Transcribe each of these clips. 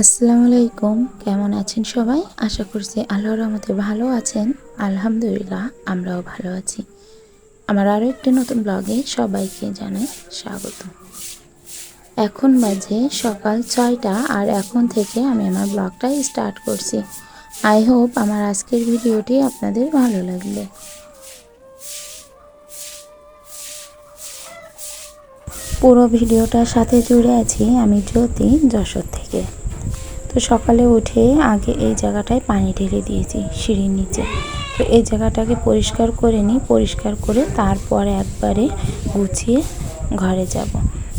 আসসালামু আলাইকুম কেমন আছেন সবাই? আশা করছি আল্লাহর রহমতে ভালো আছেন। আলহামদুলিল্লাহ, আমরাও ভালো আছি। আমার আরও একটি নতুন ব্লগে সবাইকে জানাই স্বাগত। এখন বাজে সকাল ছয়টা আর এখন থেকে আমি আমার ব্লগটা স্টার্ট করছি। আই হোপ আমার আজকের ভিডিওটি আপনাদের ভালো লাগবে। পুরো ভিডিওটার সাথে জুড়ে আছি আমি জ্যোতি যশোর থেকে। তো সকালে উঠে আগে এই জায়গাটায় পানি ঢেলে দিয়েছি সিঁড়ির নিচে। তো এই জায়গাটাকে পরিষ্কার করে নিই, পরিষ্কার করে তারপরে একবারে গুছিয়ে ঘরে যাব।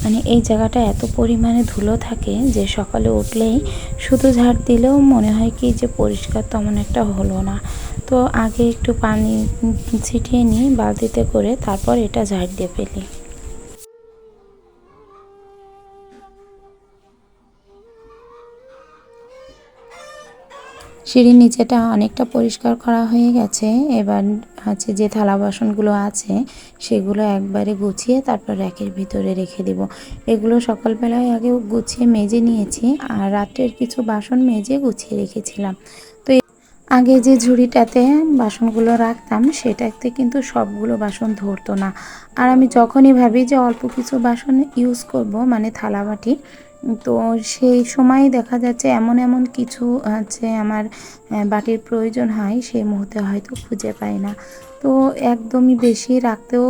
মানে এই জায়গাটা এত পরিমাণে ধুলো থাকে যে সকালে উঠলেই শুধু ঝাড় দিলেও মনে হয় কি যে পরিষ্কার তেমন একটা হলো না। তো আগে একটু পানি ছিটিয়ে নিই বালতিতে করে তারপর এটা ঝাড় দিয়ে ফেলি। সিঁড়ির নিচেটা অনেকটা পরিষ্কার করা হয়ে গেছে। এবার হচ্ছে যে থালা বাসনগুলো আছে, সেগুলো একবারে গুছিয়ে তারপর র্যাকের ভিতরে রেখে দেব। এগুলো সকালবেলায় আগে গুছিয়ে মেজে নিয়েছি আর রাত্রের কিছু বাসন মেজে গুছিয়ে রেখেছিলাম। তো আগে যে ঝুড়িটাতে বাসনগুলো রাখতাম, সেটাতে কিন্তু সবগুলো বাসন ধরতো না। আর আমি যখনই ভাবি যে অল্প কিছু বাসন ইউজ করব মানে থালা বাটি তো সেই সময় দেখা যাচ্ছে এমন এমন কিছু আছে আমার বাটির প্রয়োজন হয়, সেই মুহূর্তে হয়তো খুঁজে পাই না। তো একদমই বেশি রাখতেও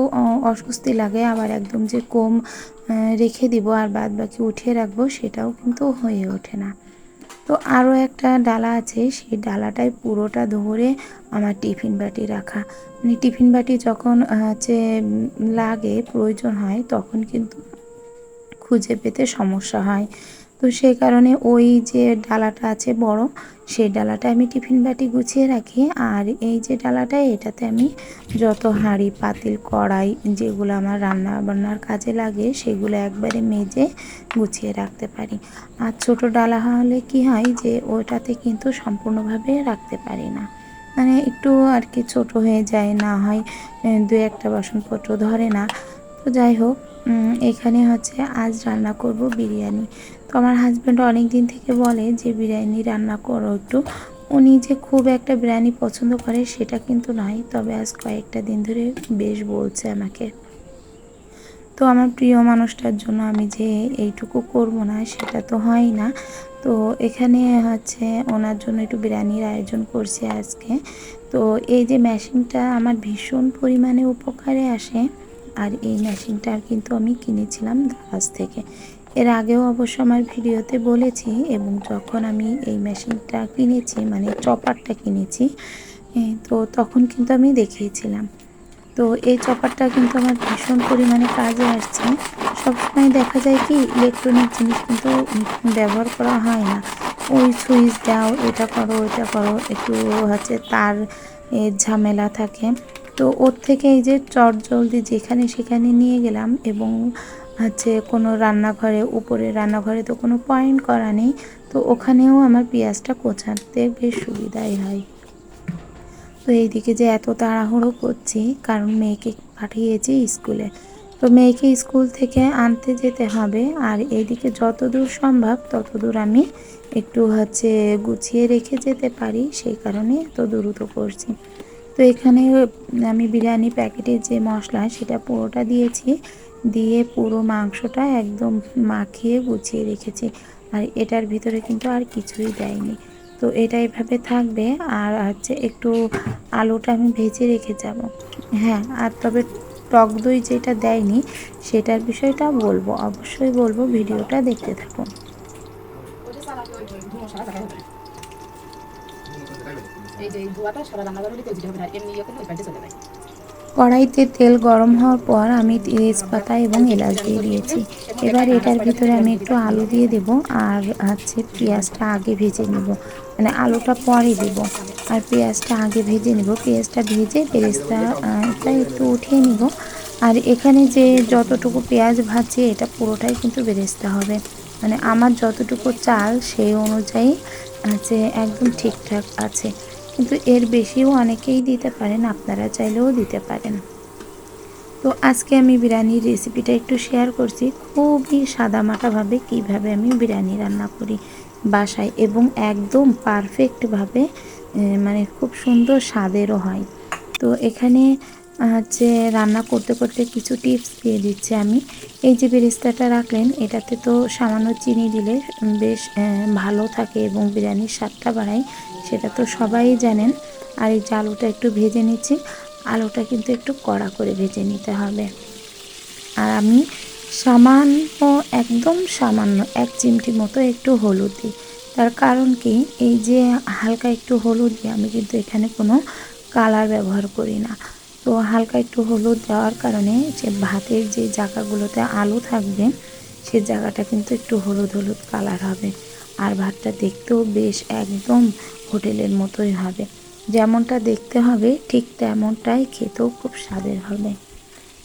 অস্বস্তি লাগে, আবার একদম যে কম রেখে দিব আর বাদ বাকি উঠিয়ে রাখব, সেটাও কিন্তু হয়ে ওঠে না। তো আরও একটা ডালা আছে, সেই ডালাটাই পুরোটা ধরে আমার টিফিন বাটি রাখা। মানে টিফিন বাটি যখন হচ্ছে লাগে, প্রয়োজন হয়, তখন কিন্তু খুঁজে পেতে সমস্যা হয়। তো সেই কারণে ওই যে ডালাটা আছে বড়, সেই ডালাটা আমি টিফিন বাটি গুছিয়ে রাখি। আর এই যে ডালাটা, এটাতে আমি যত হাঁড়ি, পাতিল, কড়াই যেগুলো আমার রান্না বান্নার কাজে লাগে, সেগুলো একবারে মেজে গুছিয়ে রাখতে পারি। আর ছোট ডালা হলে কি হয় যে, ওটাতে কিন্তু সম্পূর্ণভাবে রাখতে পারি না। মানে একটু আর কি ছোট হয়ে যায়, না হয় দু একটা বাসনপত্র ধরে না। তো যাই হোক এখানে হচ্ছে আজ রান্না করব বিরিয়ানি। তো আমার হাজব্যান্ড অনেক দিন থেকে বলে যে, বিরিয়ানি রান্না করো একটু। উনি যে খুব একটা বিরিয়ানি পছন্দ করে সেটা কিন্তু নয়, তবে আজ কয়েকটা দিন ধরে বেশ বলছে আমাকে। তো আমার প্রিয় মানুষটার জন্য আমি যে এইটুকু করব না, সেটা তো হয় না। তো এখানে হচ্ছে ওনার জন্য একটু বিরিয়ানির আয়োজন করছি আজকে। তো এই যে মেশিনটা আমার ভীষণ পরিমাণে উপকারে আসে। আর এই মেশিনটা কিন্তু আমি কিনেছিলাম দারাজ থেকে। এর আগেও অবশ্য আমার ভিডিওতে বলেছি এবং যখন আমি এই মেশিনটা কিনেছি মানে চপারটা কিনেছি তো তখন কিন্তু আমি দেখিয়েছিলাম। তো এই চপারটা কিন্তু আমার ভীষণ পরিমাণে কাজে আসছে। সবসময় দেখা যায় কি, ইলেকট্রনিক জিনিস কিন্তু ব্যবহার করা হয় না। ওই সুইচ দাও, এটা করো এটা করো, একটু হচ্ছে তার ঝামেলা থাকে। তো ওর থেকে এই যে চট জলদি যেখানে সেখানে নিয়ে গেলাম এবং হচ্ছে কোনো রান্নাঘরে উপরে রান্নাঘরে তো কোনো পয়েন্ট করা নেই, তো ওখানেও আমার পেঁয়াজটা কোচাতে বেশ সুবিধাই হয়। তো এইদিকে যে এত তাড়াহুড়ো করছি, কারণ মেয়েকে পাঠিয়েছি স্কুলে। তো মেয়েকে স্কুল থেকে আনতে যেতে হবে, আর এইদিকে যত দূর সম্ভব তত দূর আমি একটু হচ্ছে গুছিয়ে রেখে যেতে পারি, সেই কারণে এত দ্রুত করছি। তো এখানে আমি বিরিয়ানি প্যাকেটের যে মশলা, সেটা পুরোটা দিয়েছি। দিয়ে পুরো মাংসটা একদম মাখিয়ে গুছিয়ে রেখেছি। আর এটার ভিতরে কিন্তু আর কিছুই দেয়নি। তো এটা এভাবে থাকবে। আর হচ্ছে একটু আলুটা আমি ভেজে রেখে যাব। হ্যাঁ আর তবে টক দই যেটা দেয়নি, সেটার বিষয়টা বলব। অবশ্যই বলব, ভিডিওটা দেখতে থাকুন। কড়াইতে তেল গরম হওয়ার পর আমি তেজপাতা এবং এলাচ দিয়ে দিয়েছি। এবার এটার ভিতরে আমি একটু আলু দিয়ে দেব আর হচ্ছে পেঁয়াজটা আগে ভেজে নেব। মানে আলুটা পরে দেব। আর পেঁয়াজটা আগে ভেজে নেব। পেঁয়াজটা ভেজে পেঁয়াজটা একটু উঠিয়ে নিব। আর এখানে যে যতটুকু পেঁয়াজ ভাজছে এটা পুরোটাই কিন্তু বেরেস্তা হবে। মানে আমার যতটুকু চাল সেই অনুযায়ী হচ্ছে একদম ঠিকঠাক আছে। কিন্তু এর বেশিও অনেকেই দিতে পারেন, আপনারা চাইলেও দিতে পারেন। তো আজকে আমি বিরিয়ানির রেসিপিটা একটু শেয়ার করছি, খুবই সাদামাটাভাবে কীভাবে আমি বিরিয়ানি রান্না করি বাসায় এবং একদম পারফেক্টভাবে মানে খুব সুন্দর স্বাদেরও হয়। তো এখানে হচ্ছে রান্না করতে করতে কিছু টিপস দিয়ে দিচ্ছি আমি। এই যে বেরেস্তাটা রাখলেন, এটাতে তো সামান্য চিনি দিলে বেশ ভালো থাকে এবং বিরিয়ানির স্বাদটা বাড়ায়, সেটা তো সবাই জানেন। আর এই যে আলুটা একটু ভেজে নিচ্ছি, আলুটা কিন্তু একটু কড়া করে ভেজে নিতে হবে। আর আমি সামান্য, একদম সামান্য, এক চিমটি মতো একটু হলুদ দিই। তার কারণ কি? এই যে হালকা একটু হলুদ দিয়ে আমি কিন্তু এখানে কোনো কালার ব্যবহার করি না। তো হালকা একটু হলুদ দেওয়ার কারণে যে ভাতের যে জায়গাগুলোতে আলু থাকবে, সে জায়গাটা কিন্তু একটু হলুদ হলুদ কালার হবে। আর ভাতটা দেখতেও বেশ একদম হোটেলের মতোই হবে। যেমনটা দেখতে হবে, ঠিক তেমনটাই খেতেও খুব স্বাদের হবে।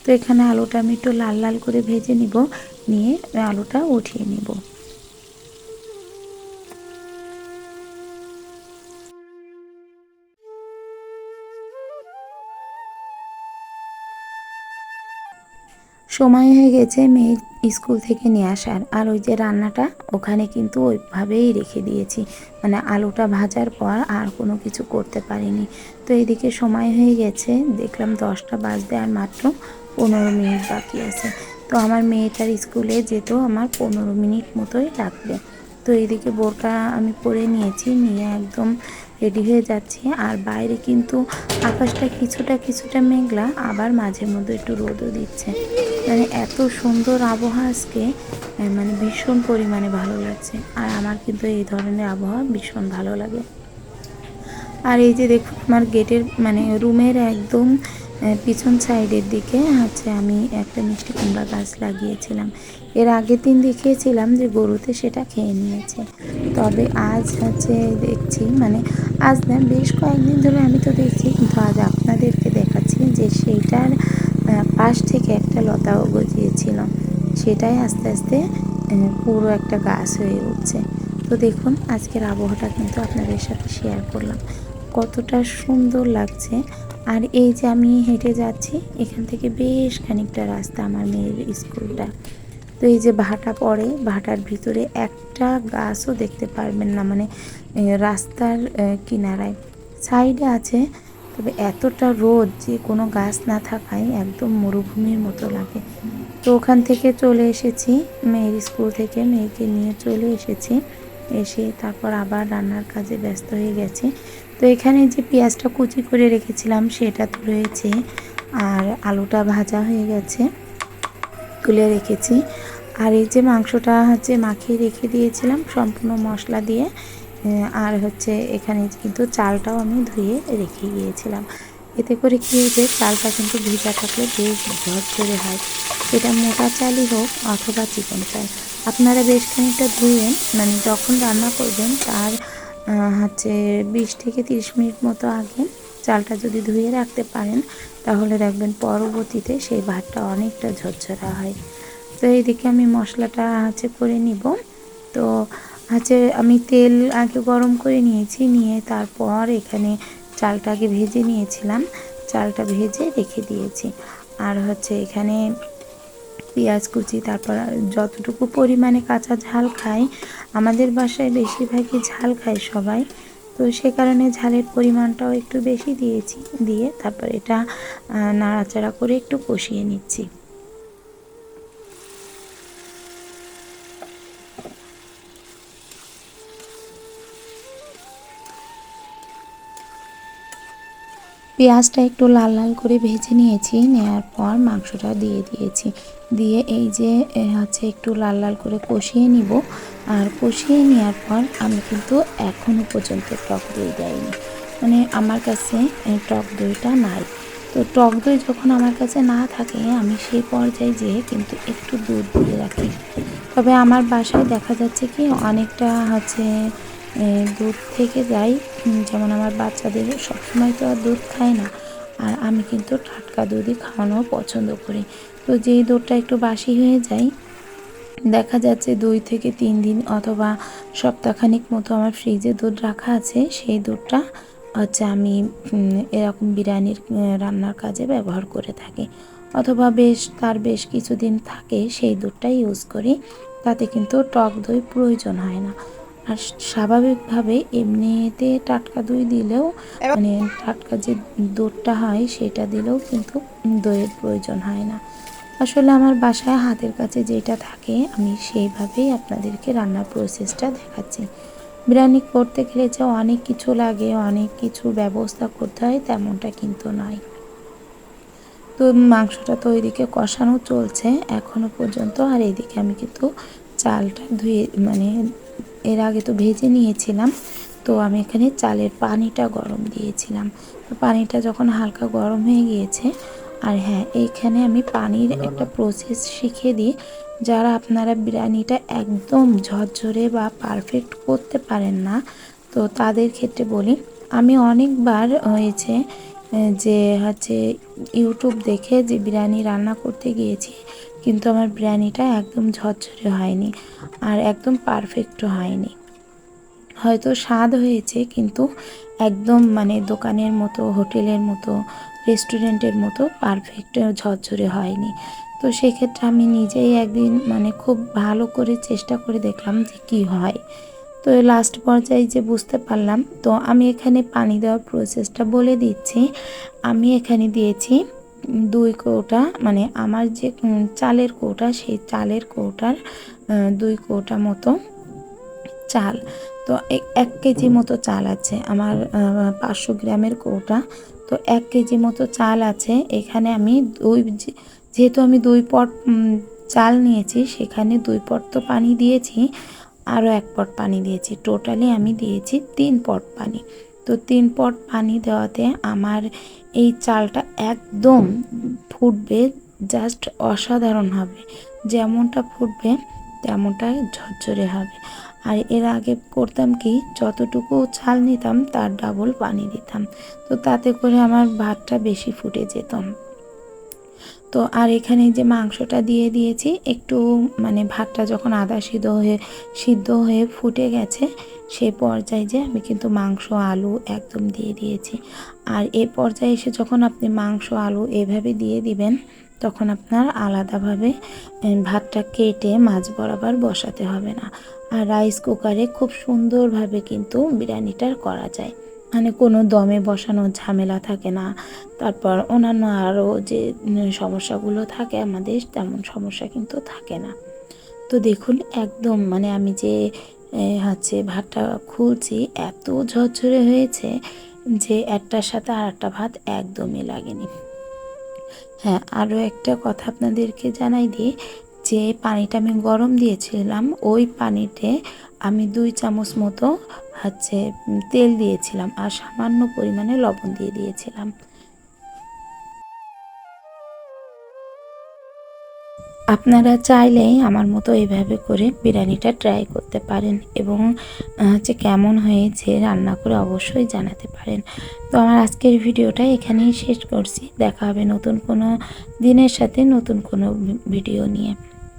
তো এখানে আলুটা আমি একটু লাল লাল করে ভেজে নিব, নিয়ে আলুটা উঠিয়ে নিব। সময় হয়ে গেছে মেয়ে স্কুল থেকে নিয়ে আসার। আর ওই যে রান্নাটা ওখানে কিন্তু ওইভাবেই রেখে দিয়েছি। মানে আলুটা ভাজার পর আর কোনো কিছু করতে পারিনি। তো এদিকে সময় হয়ে গেছে, দেখলাম দশটা বাজতে আর মাত্র পনেরো মিনিট বাকি আছে। তো আমার মেয়েটার স্কুলে যেতেও আমার পনেরো মিনিট মতোই লাগবে। তো এদিকে বোরকা আমি পরে নিয়েছি, নিয়ে একদম রেডি হয়ে যাচ্ছি। আর বাইরে কিন্তু আকাশটা কিছুটা কিছুটা মেঘলা, আবার মাঝে মধ্যে একটু রোদও দিচ্ছে। মানে এত সুন্দর আবহাওয়া আজকে মানে ভীষণ পরিমাণে ভালো লাগছে। আর আমার কিন্তু এই ধরনের আবহাওয়া ভীষণ ভালো লাগে। আর এই যে দেখুন, আমার গেটের মানে রুমের একদম পিছন সাইডের দিকে হচ্ছে আমি একটা মিষ্টি কুমড়া গাছ লাগিয়েছিলাম। এর আগের দিন দেখিয়েছিলাম যে গরুতে সেটা খেয়ে নিয়েছে। তবে আজ হচ্ছে দেখছি মানে আজ না, বেশ কয়েকদিন ধরে আমি তো দেখছি, কিন্তু আজ আপনাদেরকে দেখাচ্ছি যে সেইটার পাশ থেকে একটা লতাও গজিয়েছিল। সেটাই আস্তে আস্তে পুরো একটা গাছ হয়ে উঠছে। তো দেখুন, আজকের আবহাওয়াটা কিন্তু আপনাদের সাথে শেয়ার করলাম। কতটা সুন্দর লাগছে। আর এই যে আমি হেঁটে যাচ্ছি, এখান থেকে বেশ খানিকটা রাস্তা আমার মেয়ের স্কুলটা। তো এই যে ভাটা পড়ে, ভাটার ভিতরে একটা গাছও দেখতে পারবেন না মানে রাস্তার কিনারায়। সাইডে আছে, তবে এতটা রোদ যে কোনো গাছ না থাকায় একদম মরুভূমির মতো লাগে। তো ওখান থেকে চলে এসেছি, মেয়ের স্কুল থেকে মেয়েকে নিয়ে চলে এসেছি। এসে তারপর আবার রান্নার কাজে ব্যস্ত হয়ে গেছে। তো এখানে যে পেঁয়াজটা কুচি করে রেখেছিলাম, সেটা তো রয়েছে আর আলুটা ভাজা হয়ে গেছে। তুলে রেখেছি। আর এই যে মাংসটা হচ্ছে মাখিয়ে রেখে দিয়েছিলাম সম্পূর্ণ মশলা দিয়ে আর হচ্ছে এখানে কিন্তু চালটাও আমি ধুয়ে রেখে গিয়েছিলাম। এতে করে কী হয়েছে, চালটা কিন্তু ভিজা থাকলে বেশ ঝরঝরে হয়। সেটা মোটা চালই হোক অথবা চিকন চাল। আপনারা বেশ খানিকটা ধুয়েন মানে যখন রান্না করবেন তার হচ্ছে বিশ থেকে তিরিশ মিনিট মতো আগে চালটা যদি ধুয়ে রাখতে পারেন তাহলে দেখবেন পরবর্তীতে সেই ভাতটা অনেকটা ঝরঝরা হয়। তো এইদিকে আমি মশলাটা হচ্ছে করে নিব। তো হচ্ছে আমি তেল আগে গরম করে নিয়েছি, নিয়ে তারপর এখানে চালটা আগে ভেজে নিয়েছিলাম। চালটা ভেজে রেখে দিয়েছি। আর হচ্ছে এখানে পেঁয়াজ কুচি, তারপর যতটুকু পরিমাণে কাঁচা ঝাল খাই, আমাদের বাসায় বেশিরভাগই ঝাল খায় সবাই। তো সে কারণে ঝালের পরিমাণটাও একটু বেশি দিয়েছি, দিয়ে তারপর এটা নাড়াচাড়া করে একটু কষিয়ে নিচ্ছি। পেঁয়াজটা একটু লাল লাল করে ভেজে নিয়েছি নেওয়ার পর মাংসটা দিয়ে দিয়েছি। দিয়ে এই যে হচ্ছে একটু লাল লাল করে কষিয়ে নিব। আর কষিয়ে নেওয়ার পর আমি কিন্তু এখনও পর্যন্ত টক দই দেয়নি মানে আমার কাছে টক দইটা নাই। তো টক দই যখন আমার কাছে না থাকে, আমি সেই পর্যায়ে যেয়ে কিন্তু একটু দুধ দিয়ে রাখি। তবে আমার বাসায় দেখা যাচ্ছে কি, অনেকটা হচ্ছে দুধ থেকে যাই যেমন আমার বাচ্চাদের সবসময় তো আর দুধ খায় না, আর আমি কিন্তু টাটকা দুধই খাওয়ানো পছন্দ করি। তো যেই দুধটা একটু বাসি হয়ে যায়, দেখা যাচ্ছে দুই থেকে তিন দিন অথবা সপ্তাহখানিক মতো আমার ফ্রিজে দুধ রাখা আছে, সেই দুধটা হচ্ছে আমি এরকম বিরিয়ানির রান্নার কাজে ব্যবহার করে থাকি। অথবা বেশ, তার বেশ কিছুদিন থাকে, সেই দুধটাই ইউজ করি, তাতে কিন্তু টক দই প্রয়োজন হয় না। আর স্বাভাবিকভাবে এমনিতে টাটকা দই দিলেও মানে টাটকা যে দুধটা হয় সেটা দিলেও কিন্তু দইয়ের প্রয়োজন হয় না। আসলে আমার বাসায় হাতের কাছে যেটা থাকে আমি সেইভাবেই আপনাদেরকে রান্নার প্রসেসটা দেখাচ্ছি। বিরিয়ানি করতে গেলে যে অনেক কিছু লাগে অনেক কিছু ব্যবস্থা করতে হয় তেমনটা কিন্তু নয়। তো মাংসটা তো ওইদিকে কষানো চলছে এখনও পর্যন্ত। আর এইদিকে আমি কিন্তু চালটা ধুয়ে মানে এর আগে তো ভেজে নিয়েছিলাম, তো আমি এখানে চালের পানিটা গরম দিয়েছিলাম। পানিটা যখন হালকা গরম হয়ে গিয়েছে, আর হ্যাঁ এইখানে আমি পানির একটা প্রসেস শিখিয়ে দিই। যারা আপনারা বিরিয়ানিটা একদম ঝরঝরে বা পারফেক্ট করতে পারেন না, তো তাদের ক্ষেত্রে বলি, আমি অনেকবার হয়েছে যে হচ্ছে ইউটিউব দেখে যে বিরিয়ানি রান্না করতে গিয়েছি কিন্তু আমার বিরিয়ানিটা একদম ঝরঝরে হয়নি আর একদম পারফেক্টও হয়নি। হয়তো স্বাদ হয়েছে কিন্তু একদম মানে দোকানের মতো, হোটেলের মতো, রেস্টুরেন্টের মতো পারফেক্ট ঝরঝরে হয়নি। তো সেক্ষেত্রে আমি নিজেই একদিন মানে খুব ভালো করে চেষ্টা করে দেখলাম যে কী হয়। তো লাস্ট পর্যায়ে যে বুঝতে পারলাম, তো আমি এখানে পানি দেওয়ার প্রসেসটা বলে দিচ্ছি। আমি এখানে দিয়েছি দুই কৌটা মানে আমার যে চালের কৌটা সেই চালের কৌটার দুই কৌটা মতো চাল। তো এক কেজি মতো চাল আছে আমার পাঁচশো গ্রামের কৌটা। তো এক কেজি মতো চাল আছে এখানে আমি দুই যেহেতু আমি দুই পট চাল নিয়েছি সেখানে দুই পট তো পানি দিয়েছি আরও এক পট পানি দিয়েছি। টোটালি আমি দিয়েছি তিন পট পানি। তো তিন পট পানি দেওয়াতে আমার এই চালটা একদম ফুটবে জাস্ট অসাধারণ হবে। যেমনটা ফুটবে তেমনটাই ঝরঝরে হবে। আর এর আগে করতাম কি, যতটুকু চাল নিতাম, তার ডাবল পানি দিতাম। তো তাতে করে আমার ভাতটা বেশি ফুটে যেত। তো আর এখানে যে মাংসটা দিয়ে দিয়েছি, একটু মানে ভাতটা যখন আদা সিদ্ধ হয়ে সিদ্ধ হয়ে ফুটে গেছে, সে পর্যায়ে যে আমি কিন্তু মাংস, আলু একদম দিয়ে দিয়েছি। আর এ পর্যায়ে এসে যখন আপনি মাংস, আলু এভাবে দিয়ে দিবেন, তখন আপনার আলাদাভাবে ভাতটা কেটে মাছ বরাবর বসাতে হবে না। আর রাইস কুকারে খুব সুন্দরভাবে কিন্তু বিরিয়ানিটা করা যায়। মানে কোনো দমে বসানো ঝামেলা থাকে না। তারপর অন্যান্য আরও যে সমস্যাগুলো থাকে আমাদের, তেমন সমস্যা কিন্তু থাকে না। তো দেখুন, একদম মানে আমি যে হচ্ছে ভাতটা খুলছি, এত ঝরঝরে হয়েছে যে একটার সাথে আর একটা ভাত একদমই লাগেনি। হ্যাঁ আরও একটা কথা আপনাদেরকে জানাই দিই যে পানিটা আমি গরম দিয়েছিলাম, ওই পানিতে আমি দুই চামচ মতো হচ্ছে তেল দিয়েছিলাম আর সামান্য পরিমাণে লবণ দিয়ে দিয়েছিলাম। আপনারা চাইলেই আমার মতো এইভাবে করে বিরিয়ানিটা ট্রাই করতে পারেন এবং হচ্ছে কেমন হয়েছে রান্না করে অবশ্যই জানাতে পারেন। তো আমার আজকের ভিডিওটা এখানেই শেষ করছি। দেখা হবে নতুন কোনো দিনের সাথে নতুন কোনো ভিডিও নিয়ে।